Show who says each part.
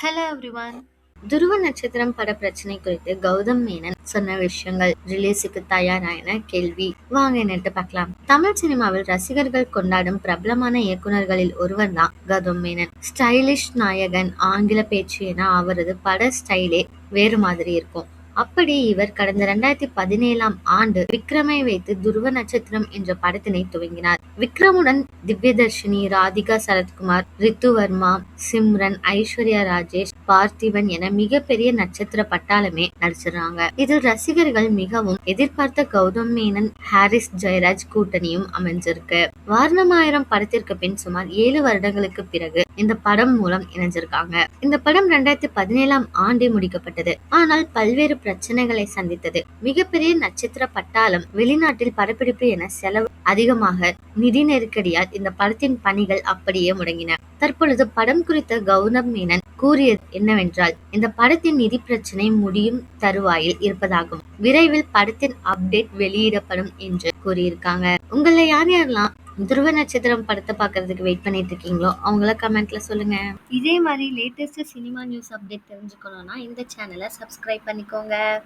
Speaker 1: Hello everyone துருவ நட்சத்திரம் பட பிரச்சனை குறித்து கௌதம் மேனன் சொன்ன விஷயங்கள் ரிலீஸுக்கு தயாரா என கேள்வி. வாங்க என்னட்டு பார்க்கலாம். தமிழ் சினிமாவில் ரசிகர்கள் கொண்டாடும் பிரபலமான இயக்குனர்களில் ஒருவர் தான் கௌதம் மேனன். ஸ்டைலிஷ் நாயகன் ஆங்கில பேச்சு என அவரது பட ஸ்டைலே வேறு மாதிரி இருக்கும். அப்படி இவர் கடந்த இரண்டாயிரத்தி பதினேழாம் ஆண்டு விக்ரமை வைத்து துருவ நட்சத்திரம் என்ற படத்தினை துவங்கினார். விக்ரமுடன் திவ்யதர்ஷினி ராதிகா சரத்குமார் ரித்துவர்மா சிம்ரன் ஐஸ்வர்யா ராஜேஷ் பார்த்திபன் என மிகப்பெரிய நட்சத்திர பட்டாளமே நடிச்சிடுறாங்க இதில் ரசிகர்கள் மிகவும் எதிர்பார்த்த கௌதம் மேனன் ஹாரிஸ் ஜெயராஜ் கூட்டணியும் அமைஞ்சிருக்கு. வாரணமாயிரம் படத்திற்கு பின் சுமார் ஏழு வருடங்களுக்கு பிறகு இந்த படம் மூலம் இணைஞ்சிருக்காங்க. இந்த படம் ரெண்டாயிரத்தி பதினேழாம் ஆண்டே முடிக்கப்பட்டது. ஆனால் பல்வேறு பிரச்சனைகளை சந்தித்தது. மிகப்பெரிய நட்சத்திர பட்டாளம் வெளிநாட்டில் படப்பிடிப்பு என செலவு அதிகமாக நிதி நெருக்கடியால் இந்த படத்தின் பணிகள் அப்படியே முடங்கின. தற்பொழுது படம் குறித்த கௌதம் மேனன் கூறியது என்னவென்றால் இந்த படத்தின் நிதி பிரச்சனை முடியும் தருவாயில் இருப்பதாகும். விரைவில் படத்தின் அப்டேட் வெளியிடப்படும் என்று கூறியிருக்காங்க. உங்களை யார் யாரெல்லாம் துருவ நட்சத்திரம் படத்தை பார்க்கறதுக்கு வெயிட் பண்ணிட்டு இருக்கீங்களோ அவங்கள கமெண்ட்ல சொல்லுங்க. இதே மாதிரி லேட்டஸ்ட் சினிமா நியூஸ் அப்டேட் தெரிஞ்சுக்கணும்னா இந்த சேனலை சப்ஸ்கிரைப் பண்ணிக்கோங்க.